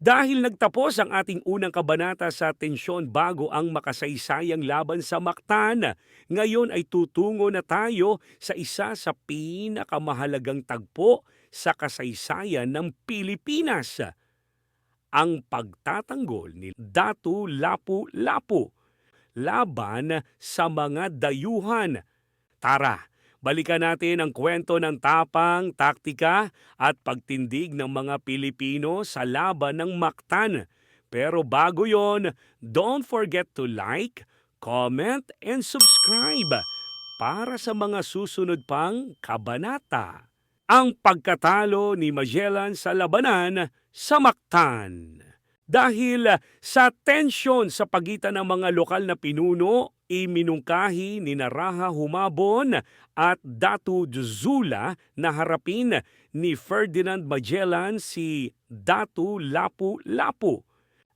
Dahil nagtapos ang ating unang kabanata sa tensyon bago ang makasaysayang laban sa Mactan, ngayon ay tutungo na tayo sa isa sa pinakamahalagang tagpo sa kasaysayan ng Pilipinas. Ang pagtatanggol ni Datu Lapu-Lapu laban sa mga dayuhan. Tara, balikan natin ang kwento ng tapang, taktika at pagtindig ng mga Pilipino sa laban ng Mactan. Pero bago yon, don't forget to like, comment, and subscribe para sa mga susunod pang kabanata. Ang pagkatalo ni Magellan sa labanan sa Mactan. Dahil sa tensyon sa pagitan ng mga lokal na pinuno, iminungkahi ni Naraha Humabon at Datu Zula na harapin ni Ferdinand Magellan si Datu Lapu Lapu.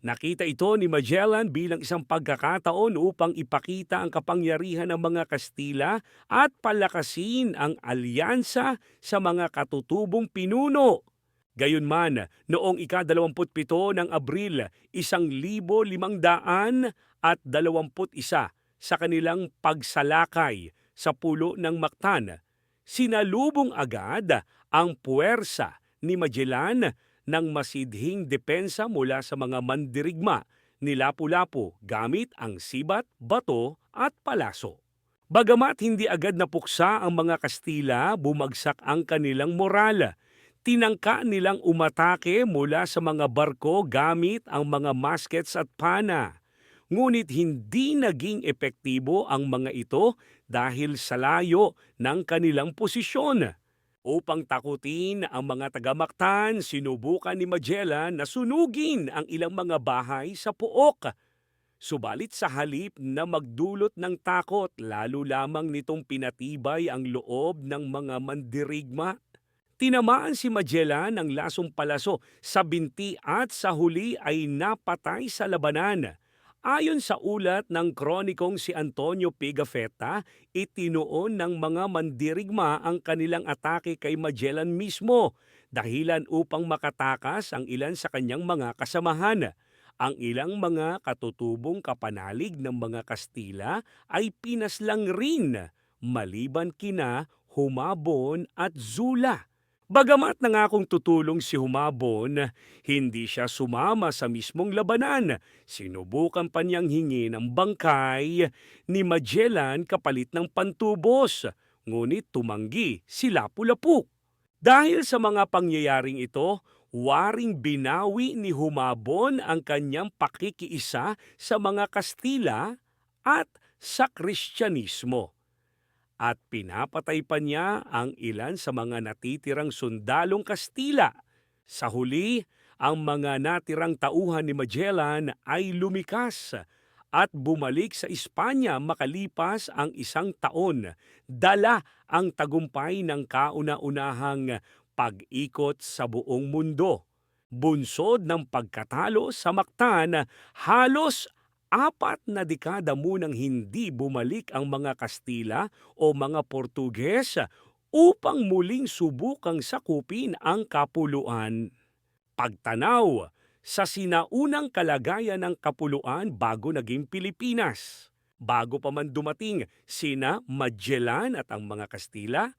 Nakita ito ni Magellan bilang isang pagkakataon upang ipakita ang kapangyarihan ng mga Kastila at palakasin ang alyansa sa mga katutubong pinuno. Gayunman, noong ika-27 ng Abril, 1521, sa kanilang pagsalakay sa pulo ng Mactan, sinalubong agad ang puwersa ni Magellan ng masidhing depensa mula sa mga mandirigma ni Lapu-Lapu gamit ang sibat, bato at palaso. Bagamat hindi agad napuksa ang mga Kastila, bumagsak ang kanilang moral tinangka nilang umatake mula sa mga barko gamit ang mga muskets at pana. Ngunit hindi naging epektibo ang mga ito dahil sa layo ng kanilang posisyon. Upang takutin ang mga tagamaktan, sinubukan ni Magellan na sunugin ang ilang mga bahay sa puok. Subalit sa halip na magdulot ng takot, lalo lamang nitong pinatibay ang loob ng mga mandirigma Tinamaan si Magellan ng lasong palaso sa binti at sa huli ay napatay sa labanan. Ayon sa ulat ng kronikong si Antonio Pigafetta, itinuon ng mga mandirigma ang kanilang atake kay Magellan mismo, dahilan upang makatakas ang ilan sa kanyang mga kasamahan. Ang ilang mga katutubong kapanalig ng mga Kastila ay pinaslang rin, maliban kina Humabon at Zula. Bagamat nangakong tutulong si Humabon, hindi siya sumama sa mismong labanan. Sinubukan pa niyang hingi ng bangkay ni Magellan kapalit ng pantubos, ngunit tumanggi si Lapu-Lapu. Dahil sa mga pangyayaring ito, waring binawi ni Humabon ang kanyang pakikiisa sa mga Kastila at sa Kristyanismo at pinapatay pa niya ang ilan sa mga natitirang sundalong Kastila. Sa huli, ang mga natirang tauhan ni Magellan ay lumikas at bumalik sa Espanya makalipas ang isang taon. Dala ang tagumpay ng kauna-unahang pag-ikot sa buong mundo. Bunsod ng pagkatalo sa Mactan, halos apat na dekada munang hindi bumalik ang mga Kastila o mga Portuges upang muling subukang sakupin ang kapuluan. Pagtanaw sa sinaunang kalagayan ng kapuluan bago naging Pilipinas. Bago pa man dumating sina Magellan at ang mga Kastila,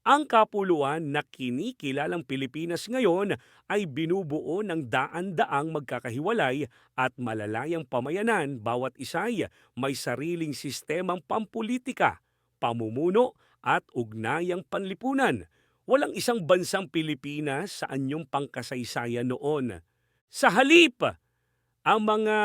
ang kapuluan na kinikilalang Pilipinas ngayon ay binubuo ng daan-daang magkakahiwalay at malalayang pamayanan bawat isa'y may sariling sistemang pampolitika, pamumuno at ugnayang panlipunan. Walang isang bansang Pilipinas sa anyong pangkasaysayan noon. Sa halip, ang mga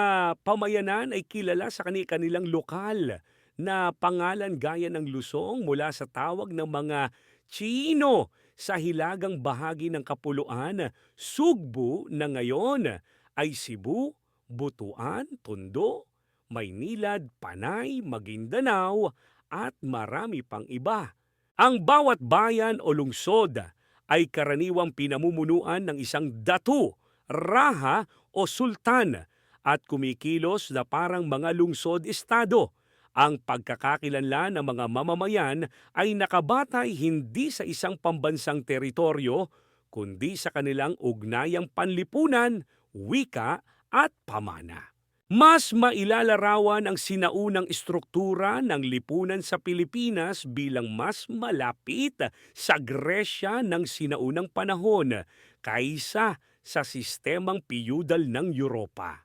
pamayanan ay kilala sa kanilang lokal na pangalan gaya ng Lusong mula sa tawag ng mga Chino sa hilagang bahagi ng Kapuluan, Sugbu na ngayon ay Cebu, Butuan, Tondo, Maynilad, Panay, Maguindanao at marami pang iba. Ang bawat bayan o lungsod ay karaniwang pinamumunuan ng isang datu, raha o sultan at kumikilos na parang mga lungsod-estado ang pagkakakilanlan ng mga mamamayan ay nakabatay hindi sa isang pambansang teritoryo, kundi sa kanilang ugnayang panlipunan, wika at pamana. Mas mailalarawan ang sinaunang estruktura ng lipunan sa Pilipinas bilang mas malapit sa Gresya ng sinaunang panahon kaysa sa sistemang piyudal ng Europa.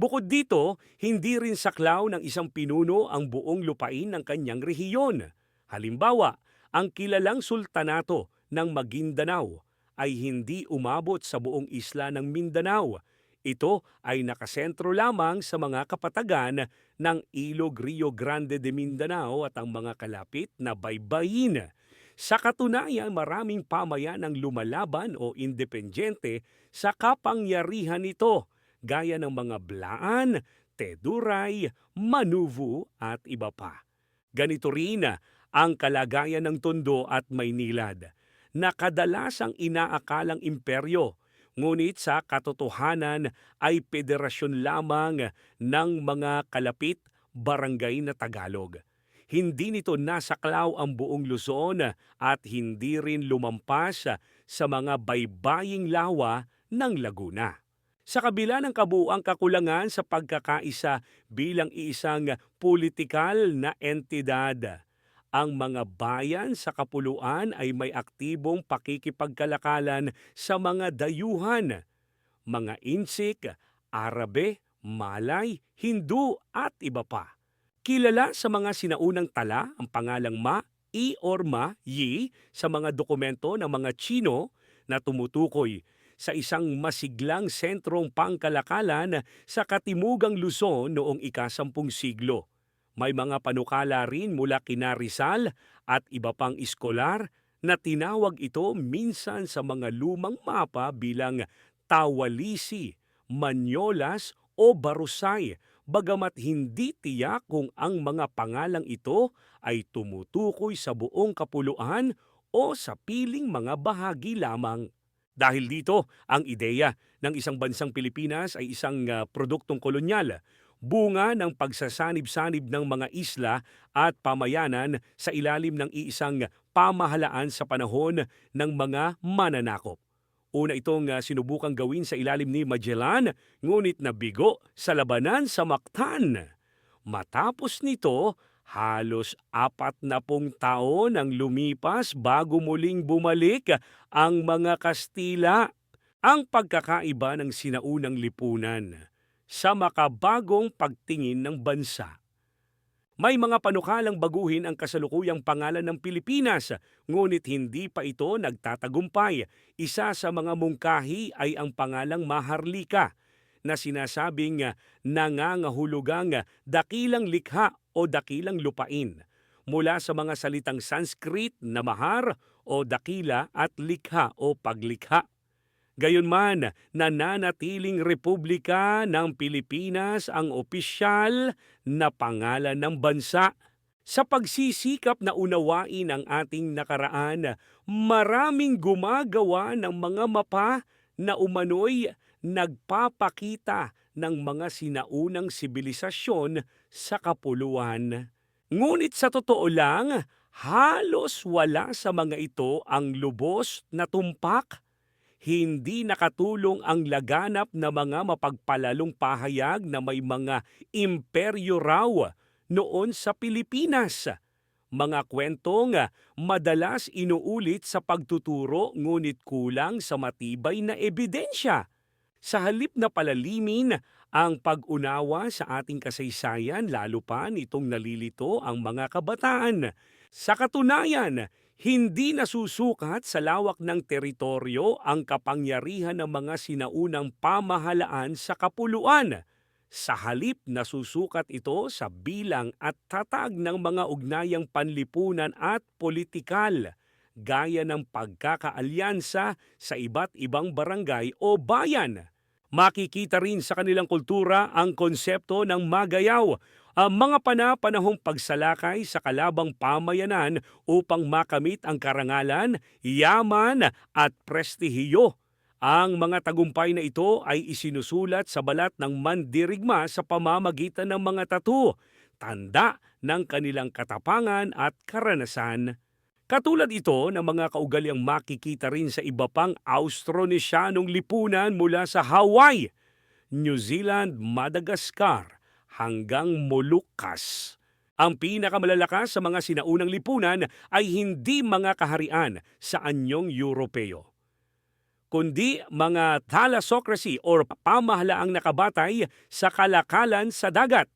Bukod dito, hindi rin saklaw ng isang pinuno ang buong lupain ng kanyang rehiyon. Halimbawa, ang kilalang sultanato ng Maguindanao ay hindi umabot sa buong isla ng Mindanao. Ito ay nakasentro lamang sa mga kapatagan ng Ilog Rio Grande de Mindanao at ang mga kalapit na baybayin. Sa katunayan, maraming pamayan ang lumalaban o independyente sa kapangyarihan nito, gaya ng mga Blaan, Teduray, Manuvu at iba pa. Ganito rin ang kalagayan ng Tondo at Maynilad, na kadalasang inaakalang imperyo, ngunit sa katotohanan ay federasyon lamang ng mga kalapit barangay na Tagalog. Hindi nito nasaklaw ang buong Luzon at hindi rin lumampas sa mga baybaying lawa ng Laguna. Sa kabila ng kabuuang kakulangan sa pagkakaisa bilang isang politikal na entidad, ang mga bayan sa kapuluan ay may aktibong pakikipagkalakalan sa mga dayuhan, mga Insik, Arabe, Malay, Hindu at iba pa. Kilala sa mga sinaunang tala ang pangalang Ma, I or Ma, Yi sa mga dokumento ng mga Chino na tumutukoy sa isang masiglang sentrong pangkalakalan sa Katimugang Luzon noong ikasampung siglo. May mga panukala rin mula kina Rizal at iba pang iskolar na tinawag ito minsan sa mga lumang mapa bilang Tawalisi, Manyolas o Barusay, bagamat hindi tiyak kung ang mga pangalang ito ay tumutukoy sa buong kapuluan o sa piling mga bahagi lamang. Dahil dito, ang ideya ng isang bansang Pilipinas ay isang ah, produktong kolonyal, bunga ng pagsasanib-sanib ng mga isla at pamayanan sa ilalim ng iisang pamahalaan sa panahon ng mga mananakop. Una itong ah, sinubukang gawin sa ilalim ni Magellan, ngunit nabigo sa labanan sa Mactan. Matapos nito, halos apat na pong taon ang lumipas bago muling bumalik ang mga Kastila. Ang pagkakaiba ng sinaunang lipunan sa makabagong pagtingin ng bansa. May mga panukalang baguhin ang kasalukuyang pangalan ng Pilipinas, ngunit hindi pa ito nagtatagumpay. Isa sa mga mungkahi ay ang pangalang Maharlika, na sinasabing nangangahulugang dakilang likha o dakilang lupain mula sa mga salitang Sanskrit na mahar o dakila at likha o paglikha. Gayunman, nananatiling Republika ng Pilipinas ang opisyal na pangalan ng bansa. Sa pagsisikap na unawain ang ating nakaraan, maraming gumagawa ng mga mapa na umano'y nagpapakita ng mga sinaunang sibilisasyon sa kapuluan. Ngunit sa totoo lang, halos wala sa mga ito ang lubos na tumpak hindi nakatulong ang laganap na mga mapagpalalong pahayag na may mga imperyo raw noon sa Pilipinas. Mga kwentong madalas inuulit sa pagtuturo ngunit kulang sa matibay na ebidensya. Sa halip na palalimin ang pag-unawa sa ating kasaysayan lalo pa nitong nalilito ang mga kabataan. Sa katunayan, hindi nasusukat sa lawak ng teritoryo ang kapangyarihan ng mga sinaunang pamahalaan sa kapuluan. Sa halip nasusukat ito sa bilang at tatag ng mga ugnayang panlipunan at politikal, gaya ng pagkakaalyansa sa iba't ibang barangay o bayan. Makikita rin sa kanilang kultura ang konsepto ng magayaw ang mga pana-panahong pagsalakay sa kalabang pamayanan upang makamit ang karangalan, yaman at prestihiyo. Ang mga tagumpay na ito ay isinusulat sa balat ng mandirigma sa pamamagitan ng mga tattoo, tanda ng kanilang katapangan at karanasan. Katulad ito ng mga kaugaliang makikita rin sa iba pang Austronesianong lipunan mula sa Hawaii, New Zealand, Madagascar hanggang Molucas. Ang pinakamalalakas sa mga sinaunang lipunan ay hindi mga kaharian sa anyong Europeo kundi mga thalassocracy or pamahalaang nakabatay sa kalakalan sa dagat.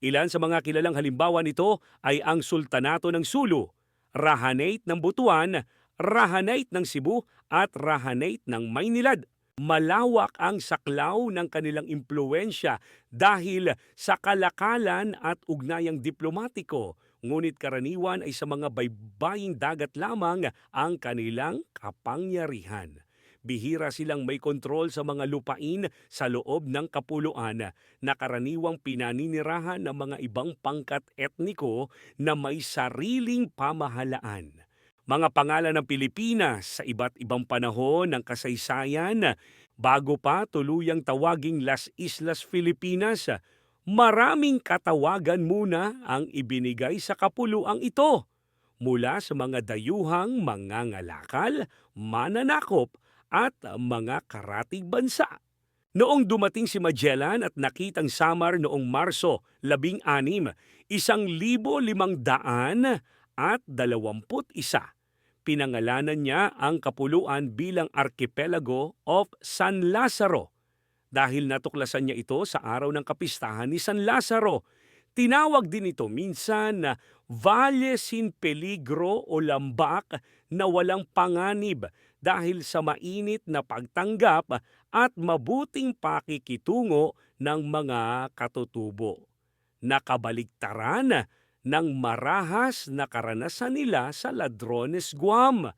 Ilan sa mga kilalang halimbawa nito ay ang Sultanato ng Sulu, Rahanate ng Butuan, Rahanate ng Cebu at Rahanate ng Maynilad. Malawak ang saklaw ng kanilang impluensya dahil sa kalakalan at ugnayang diplomatiko, ngunit karaniwan ay sa mga baybaying dagat lamang ang kanilang kapangyarihan bihira silang may kontrol sa mga lupain sa loob ng kapuluan na karaniwang pinaninirahan ng mga ibang pangkat etniko na may sariling pamahalaan. Mga pangalan ng Pilipinas sa iba't ibang panahon ng kasaysayan bago pa tuluyang tawaging Las Islas Filipinas, maraming katawagan muna ang ibinigay sa kapuluang ito mula sa mga dayuhang mangangalakal, mananakop at mga karatig bansa. Noong dumating si Magellan at nakitang Samar noong Marso 16, isang libo limang daan at dalawamput isa. Pinangalanan niya ang kapuluan bilang Archipelago of San Lazaro dahil natuklasan niya ito sa araw ng kapistahan ni San Lazaro. Tinawag din ito minsan na Valle sin peligro o lambak na walang panganib dahil sa mainit na pagtanggap at mabuting pakikitungo ng mga katutubo. Nakabaligtaran ng marahas na karanasan nila sa Ladrones, Guam.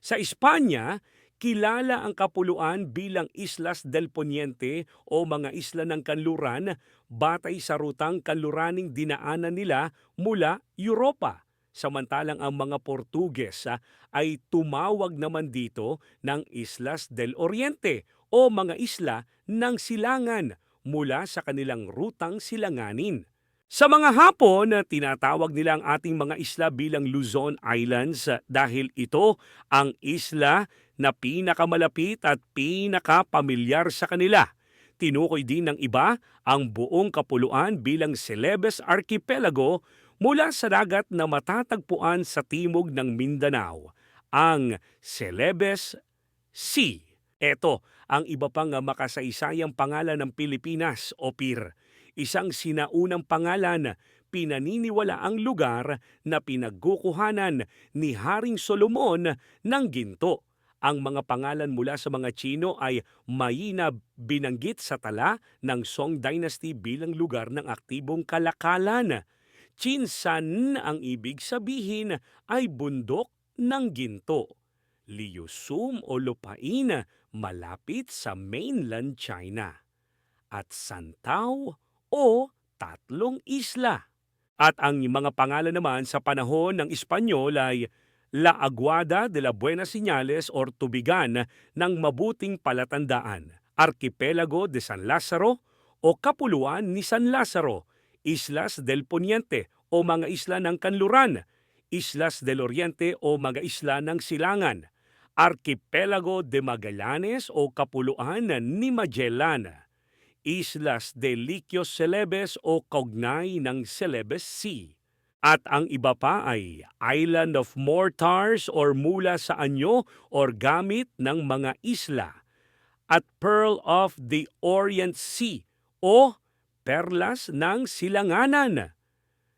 Sa Espanya, kilala ang kapuluan bilang Islas del Poniente o mga isla ng kanluran batay sa rutang kanluraning dinaanan nila mula Europa Samantalang ang mga Portuges ah, ay tumawag naman dito ng Islas del Oriente o mga isla ng silangan mula sa kanilang rutang silanganin. Sa mga Hapon, ah, tinatawag nila ang ating mga isla bilang Luzon Islands ah, dahil ito ang isla na pinakamalapit at pinakapamilyar sa kanila. Tinukoy din ng iba ang buong kapuluan bilang Celebes Archipelago mula sa dagat na matatagpuan sa timog ng Mindanao, ang Celebes Sea. Ito ang iba pang makasaysayang pangalan ng Pilipinas o PIR. Isang sinaunang pangalan pinaniniwala ang lugar na pinagkukuhanan ni Haring Solomon ng ginto. Ang mga pangalan mula sa mga Chino ay mayina binanggit sa tala ng Song Dynasty bilang lugar ng aktibong kalakalan. Chinsan ang ibig sabihin ay bundok ng ginto. Liusum o lupain malapit sa mainland China. At Santao o tatlong isla. At ang mga pangalan naman sa panahon ng Espanyol ay La Aguada de la Buenas Señales or Tubigan ng Mabuting Palatandaan, Archipelago de San Lazaro o Kapuluan ni San Lazaro Islas del Poniente o mga isla ng Kanluran, Islas del Oriente o mga isla ng Silangan, Archipelago de Magallanes o Kapuluan ni Magellan, Islas de Liquios Celebes o kaugnay ng Celebes Sea. At ang iba pa ay Island of Mortars or mula sa anyo or gamit ng mga isla. At Pearl of the Orient Sea o perlas ng silanganan.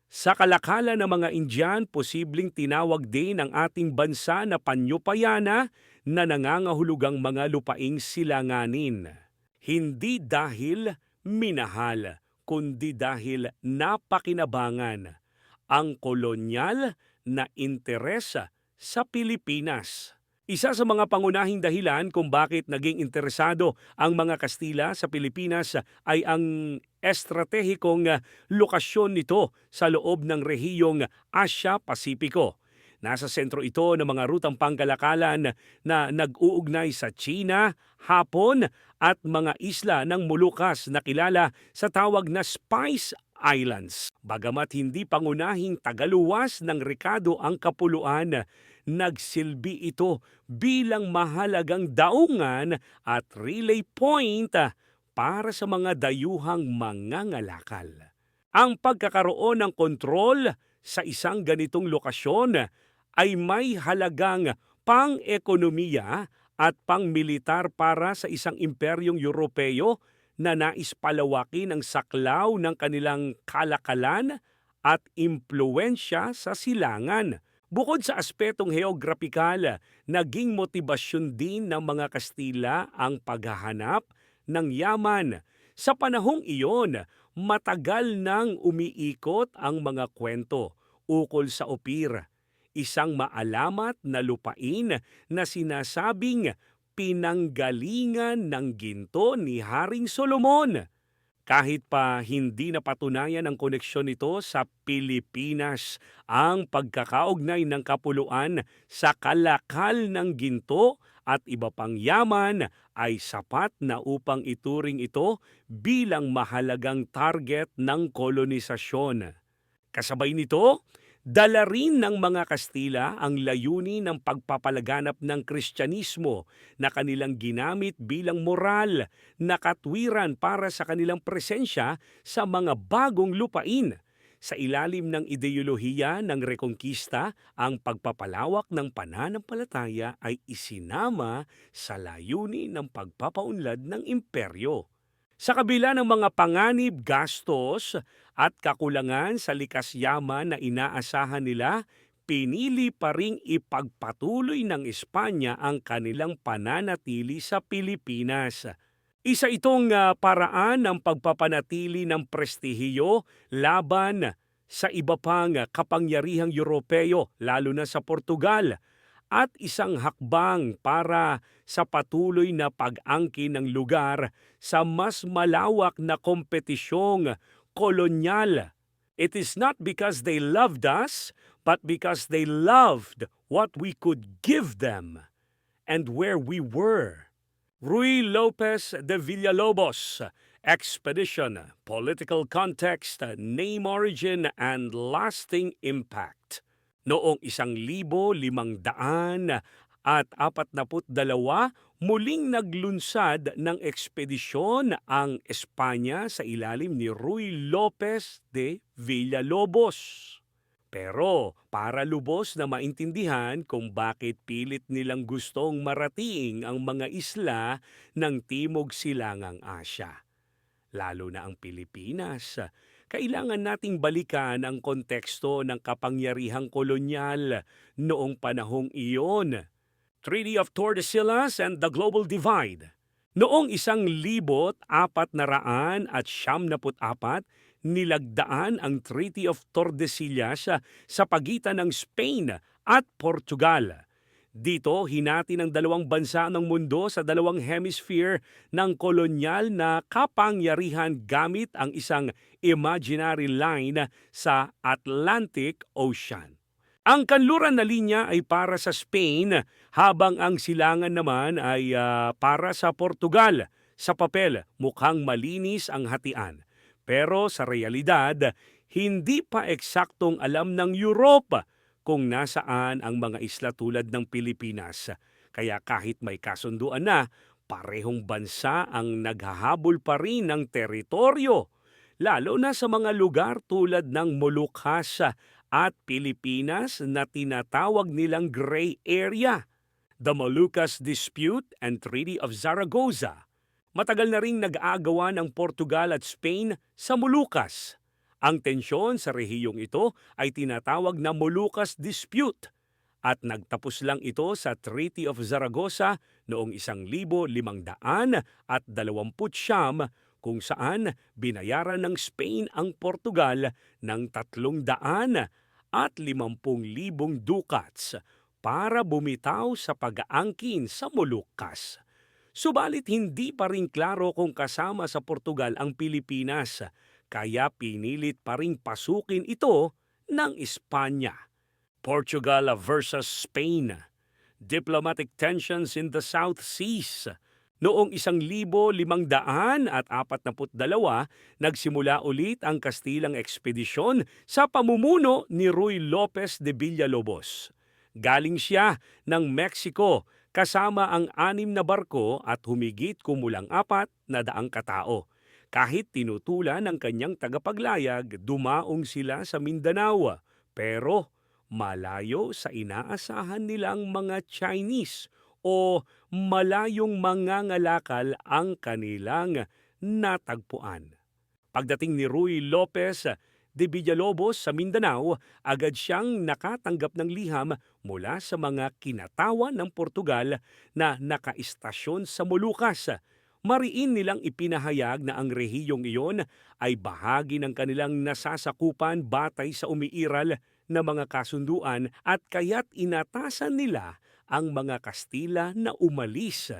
Sa kalakalan ng mga Indian, posibleng tinawag din ang ating bansa na Panyopayana na nangangahulugang mga lupaing silanganin. Hindi dahil minahal, kundi dahil napakinabangan ang kolonyal na interes sa Pilipinas. Isa sa mga pangunahing dahilan kung bakit naging interesado ang mga Kastila sa Pilipinas ay ang estratehikong lokasyon nito sa loob ng rehiyong Asya-Pasipiko. Nasa sentro ito ng mga rutang pangkalakalan na nag-uugnay sa China, Hapon at mga isla ng Molucas na kilala sa tawag na Spice Islands. Bagamat hindi pangunahing tagaluwas ng rekado ang kapuluan, nagsilbi ito bilang mahalagang daungan at relay point para sa mga dayuhang mangangalakal. Ang pagkakaroon ng kontrol sa isang ganitong lokasyon ay may halagang pang-ekonomiya at pang-militar para sa isang imperyong Europeo na nais palawakin ang saklaw ng kanilang kalakalan at impluensya sa silangan. Bukod sa aspetong heograpikal, naging motibasyon din ng mga Kastila ang paghahanap ng yaman. Sa panahong iyon, matagal nang umiikot ang mga kwento ukol sa opir, isang maalamat na lupain na sinasabing pinanggalingan ng ginto ni Haring Solomon. Kahit pa hindi napatunayan ang koneksyon nito sa Pilipinas, ang pagkakaugnay ng kapuluan sa kalakal ng ginto at iba pang yaman ay sapat na upang ituring ito bilang mahalagang target ng kolonisasyon. Kasabay nito, dala rin ng mga Kastila ang layunin ng pagpapalaganap ng Kristyanismo na kanilang ginamit bilang moral na katwiran para sa kanilang presensya sa mga bagong lupain. Sa ilalim ng ideolohiya ng Rekonkista, ang pagpapalawak ng pananampalataya ay isinama sa layunin ng pagpapaunlad ng imperyo. Sa kabila ng mga panganib, gastos at kakulangan sa likas yaman na inaasahan nila, pinili pa ring ipagpatuloy ng Espanya ang kanilang pananatili sa Pilipinas. Isa itong ah, paraan ng pagpapanatili ng prestihiyo laban sa iba pang kapangyarihang Europeo, lalo na sa Portugal, at isang hakbang para sa patuloy na pag-angkin ng lugar sa mas malawak na kompetisyong kolonyal. It is not because they loved us, but because they loved what we could give them and where we were. Rui Lopez de Villalobos, Expedition, Political Context, Name Origin, and Lasting Impact. Noong isang libo limang daan at apat naput dalawa, muling naglunsad ng ekspedisyon ang Espanya sa ilalim ni Rui Lopez de Villalobos. Pero para lubos na maintindihan kung bakit pilit nilang gustong marating ang mga isla ng Timog Silangang Asya, lalo na ang Pilipinas, kailangan nating balikan ang konteksto ng kapangyarihang kolonyal noong panahong iyon. Treaty of Tordesillas and the Global Divide. Noong isang libot apat na raan at siyam naput apat, nilagdaan ang Treaty of Tordesillas sa pagitan ng Spain at Portugal. Dito, hinati ng dalawang bansa ng mundo sa dalawang hemisphere ng kolonyal na kapangyarihan gamit ang isang imaginary line sa Atlantic Ocean. Ang kanluran na linya ay para sa Spain habang ang silangan naman ay ah, para sa Portugal. Sa papel, mukhang malinis ang hatian. Pero sa realidad, hindi pa eksaktong alam ng Europa kung nasaan ang mga isla tulad ng Pilipinas. Kaya kahit may kasunduan na, parehong bansa ang naghahabol pa rin ng teritoryo. Lalo na sa mga lugar tulad ng Moluccas at Pilipinas na tinatawag nilang gray area. The Moluccas Dispute and Treaty of Zaragoza. Matagal na ring nag-aagawa ng Portugal at Spain sa Moluccas. Ang tensyon sa rehiyong ito ay tinatawag na Moluccas Dispute at nagtapos lang ito sa Treaty of Zaragoza noong 1500 at 29 kung saan binayaran ng Spain ang Portugal ng 300 at 50,000 dukats para bumitaw sa pag-aangkin sa Moluccas. Subalit hindi pa rin klaro kung kasama sa Portugal ang Pilipinas, kaya pinilit pa rin pasukin ito ng Espanya. Portugal versus Spain. Diplomatic tensions in the South Seas. Noong isang libo limang daan at apat naput dalawa, nagsimula ulit ang Kastilang ekspedisyon sa pamumuno ni Ruy Lopez de Villalobos. Galing siya ng Mexico kasama ang anim na barko at humigit kumulang apat na daang katao. Kahit tinutulan ng kanyang tagapaglayag, dumaong sila sa Mindanao. Pero malayo sa inaasahan nilang mga Chinese o malayong mangangalakal ang kanilang natagpuan. Pagdating ni Rui Lopez de Villalobos sa Mindanao, agad siyang nakatanggap ng liham mula sa mga kinatawan ng Portugal na nakaistasyon sa Molucas. Mariin nilang ipinahayag na ang rehiyong iyon ay bahagi ng kanilang nasasakupan batay sa umiiral na mga kasunduan at kaya't inatasan nila ang mga Kastila na umalis.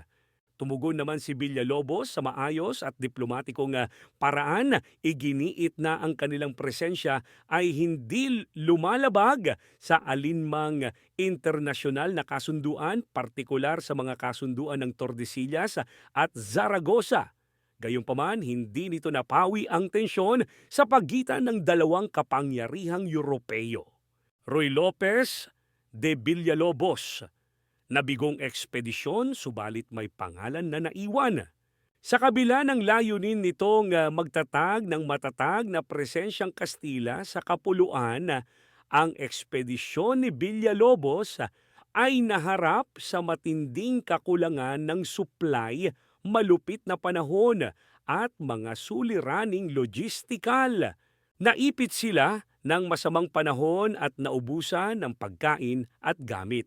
Tumugon naman si Villalobos sa maayos at diplomatikong ah, paraan. Iginiit na ang kanilang presensya ay hindi lumalabag sa alinmang internasyonal na kasunduan, partikular sa mga kasunduan ng Tordesillas at Zaragoza. Gayunpaman, hindi nito napawi ang tensyon sa pagitan ng dalawang kapangyarihang Europeo. Roy Lopez de Villalobos Nabigong ekspedisyon subalit may pangalan na naiwan. Sa kabila ng layunin nitong ah, magtatag ng matatag na presensyang Kastila sa kapuluan, ang ekspedisyon ni Villalobos ay naharap sa matinding kakulangan ng supply, malupit na panahon at mga suliraning logistikal. Naipit sila ng masamang panahon at naubusan ng pagkain at gamit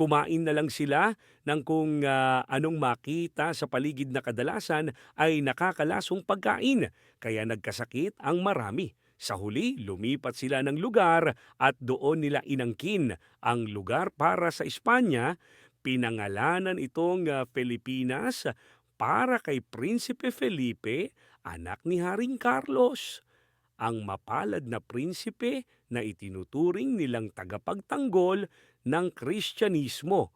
kumain na lang sila ng kung ah, anong makita sa paligid na kadalasan ay nakakalasong pagkain, kaya nagkasakit ang marami. Sa huli, lumipat sila ng lugar at doon nila inangkin ang lugar para sa Espanya. Pinangalanan itong ah, Pilipinas para kay Prinsipe Felipe, anak ni Haring Carlos. Ang mapalad na prinsipe na itinuturing nilang tagapagtanggol ng Kristyanismo.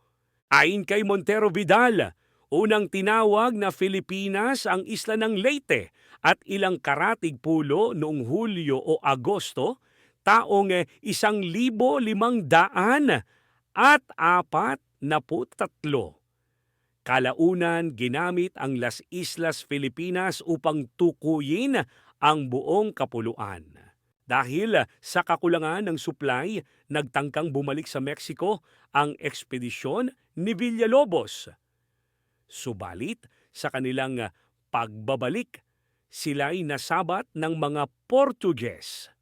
Ayon kay Montero Vidal, unang tinawag na Filipinas ang isla ng Leyte at ilang karatig pulo noong Hulyo o Agosto, taong eh, isang libo limang daan at apat na tatlo. Kalaunan ginamit ang Las Islas Filipinas upang tukuyin ang buong kapuluan. Dahil sa kakulangan ng supply, nagtangkang bumalik sa Mexico ang ekspedisyon ni Villalobos. Subalit sa kanilang pagbabalik, sila'y nasabat ng mga Portuges.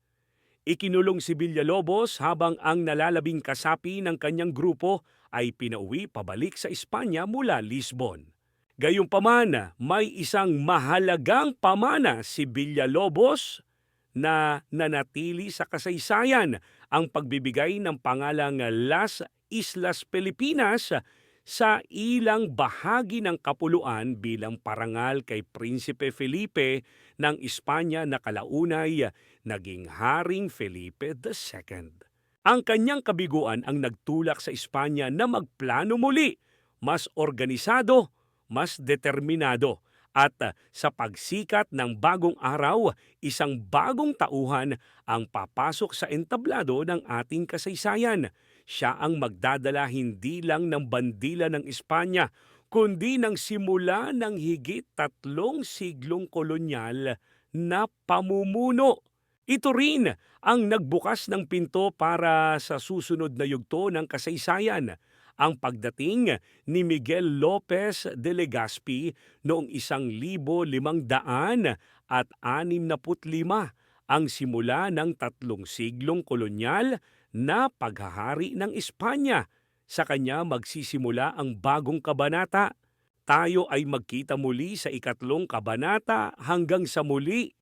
Ikinulong si Villalobos habang ang nalalabing kasapi ng kanyang grupo ay pinauwi pabalik sa Espanya mula Lisbon. Gayunpaman, may isang mahalagang pamana si Villalobos na nanatili sa kasaysayan ang pagbibigay ng pangalang Las Islas Pilipinas sa ilang bahagi ng kapuluan bilang parangal kay Prinsipe Felipe ng Espanya na kalaunay naging Haring Felipe II. Ang kanyang kabiguan ang nagtulak sa Espanya na magplano muli, mas organisado, mas determinado at uh, sa pagsikat ng bagong araw, isang bagong tauhan ang papasok sa entablado ng ating kasaysayan. Siya ang magdadala hindi lang ng bandila ng Espanya, kundi ng simula ng higit tatlong siglong kolonyal na pamumuno. Ito rin ang nagbukas ng pinto para sa susunod na yugto ng kasaysayan ang pagdating ni Miguel Lopez de Legazpi noong isang libo limang daan at anim na lima ang simula ng tatlong siglong kolonyal na paghahari ng Espanya. Sa kanya magsisimula ang bagong kabanata. Tayo ay magkita muli sa ikatlong kabanata hanggang sa muli.